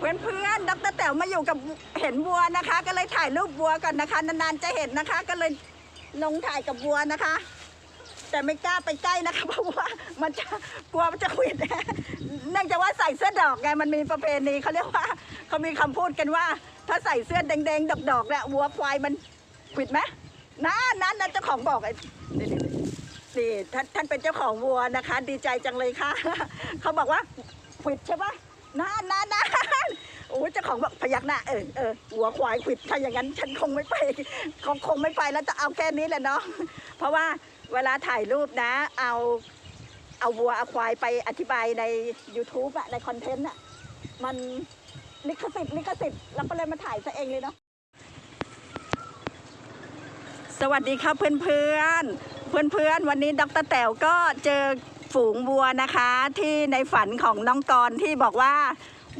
เพื่อนเพื่อนดรแต๋วมาอยู่กับเห็นวัวนะคะ ก็เลยถ่ายรูปวัวก่อนนะคะ นานๆจะเห็นนะคะ ก็เลยลงถ่ายกับวัวนะคะ แต่ไม่กล้าไปใกล้นะคะเพราะว่ามันจะกลัวมันจะขวิดเนื่องจากว่าใส่เสื้อดอกไงมันมีประเพณีเขาเรียกว่าเขามีคำพูดกันว่า ถ้าใส่เสื้อแดงๆดอกๆเนี่ยวัวควายมันขวิดไหมนั่นนั่นนั่นเจ้าของบอกไอ้นี่ท่านท่านเป็นเจ้าของวัวนะคะ ดีใจจังเลยค่ะ เขาบอกว่าขวิดใช่ปะนั่นนั่นนั่น อ้เจ้าของบอกพยักหน้าเออเออวัวควายขิดถ้าอย่างนั้นฉันคงไม่ไปคงคงไม่ไปแล้วจะเอาแค่นี้แหละเนาะเพราะว่าเวลาถ่ายรูปนะ เอาเอาวัวเอาควายไปอธิบายใน YouTube อะในคอนเทนต์อะมันลิขสิทธิ์ลิขสิทธิ์เราก็เลยมาถ่ายซะเองเลยเนาะสวัสดีครับเพื่อนเพื่อนเพื่อนเพื่อนวันนี้ดรแต๋วก็เจอฝูงวัวนะคะ ที่ในฝันของน้องกรณ์ที่บอกว่า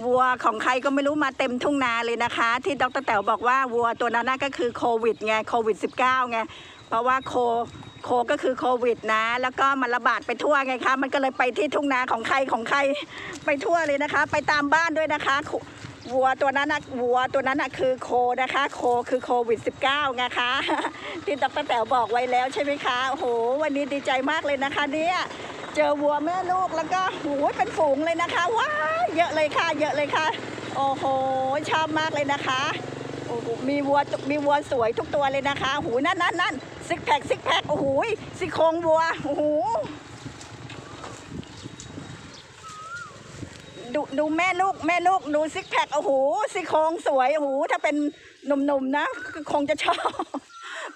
วัวของใครก็ไม่รู้มาเต็มทุ่งนาเลยนะคะ ที่ดรแต๋วบอกว่าวัวตัวนั้นน่ะก็คือโควิดไงโควิด -19 ไงเพราะว่าโคโคก็คือโควิดนะ แล้วก็มันระบาดไปทั่วไงคะ มันก็เลยไปที่ทุ่งนาของใครของใครไปทั่วเลยนะคะ ไปตามบ้านด้วยนะคะวัวตัวนั้นนะวัวตัวนั้นนะคือโคนะคะ โคคือโควิด -19 ไงคะที่ดรแต๋วบอกไว้แล้วใช่ไหมคะโอ้โหวันนี้ดีใจมากเลยนะคะเนี่ย เจอวัวแม่ลูกแล้วก็โอ้โหเป็นฝูงเลยนะคะ ว้าเยอะเลยค่ะ เยอะเลยค่ะ โอ้โหชอบมากเลยนะคะโอ้โหมีวัวมีวัวสวยทุกตัวเลยนะคะหูนั่นนั่นนั่นซิกแพคซิกแพคโอ้โหซี่โครงวัวโอ้โหดูดูแม่ลูกแม่ลูกดูซิกแพคโอ้โหซี่โครงสวยโอ้โหถ้าเป็นหนุ่มๆนะคงจะชอบ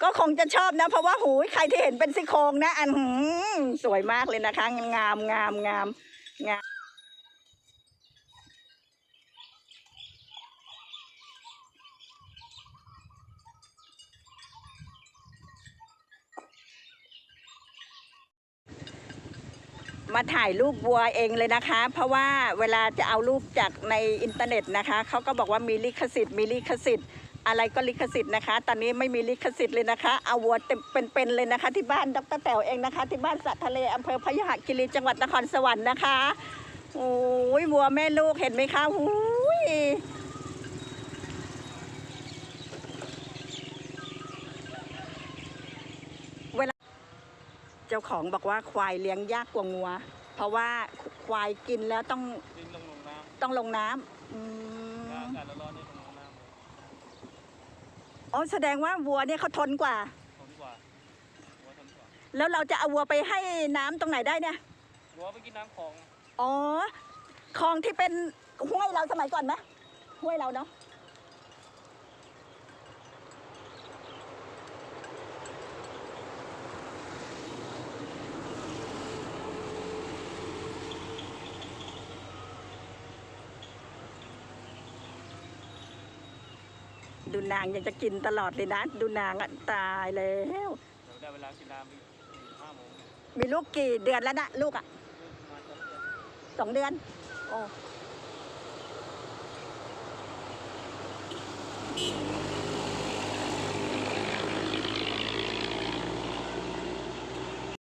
ก็คงจะชอบนะ เพราะว่าหูใครที่เห็นเป็นซี่โครงนะ อันหืมสวยมากเลยนะคะ งามงามงามงามมาถ่ายรูปวัวเองเลยนะคะ เพราะว่าเวลาจะเอารูปจากในอินเทอร์เน็ตนะคะเขาก็บอกว่ามีลิขสิทธิ์มีลิขสิทธิ์ อะไรก็ลิขสิทธิ์นะคะ ตอนนี้ไม่มีลิขสิทธิ์เลยนะคะ เอาวัวเต็มเป็นๆเลยนะคะ ที่บ้านดรแต๋วเองนะคะ ที่บ้านสะทะเลอำเภอพยุหคีรีจังหวัดนครสวรรค์นะคะโอ้ยวัวแม่ลูกเห็นไหมคะโอ้ยเวลาเจ้าของบอกว่าควายเลี้ยงยากกว่างัว เพราะว่าควายกินแล้วต้องดินลงลงน้ต้องลงน้ำอืมอากาศร้อนนี่ลงลงน้ำ อ๋อแสดงว่าวัวเนี่ยเขาทนกว่า ทนกว่าวัวทนกว่าแล้วเราจะเอาวัวไปให้น้ำตรงไหนได้เนี่ย วัวไปกินน้ำของ อ๋อคลองที่เป็นห้วยเราสมัยก่อนไหมห้วยเราเนาะ ดูนางยังจะกินตลอดเลยนะ ดูนางตายแล้วได้เวลากินน้ำอีห้าโมงมีลูกกี่เดือนแล้วนะลูกอะมะสองเดือน โอ้อ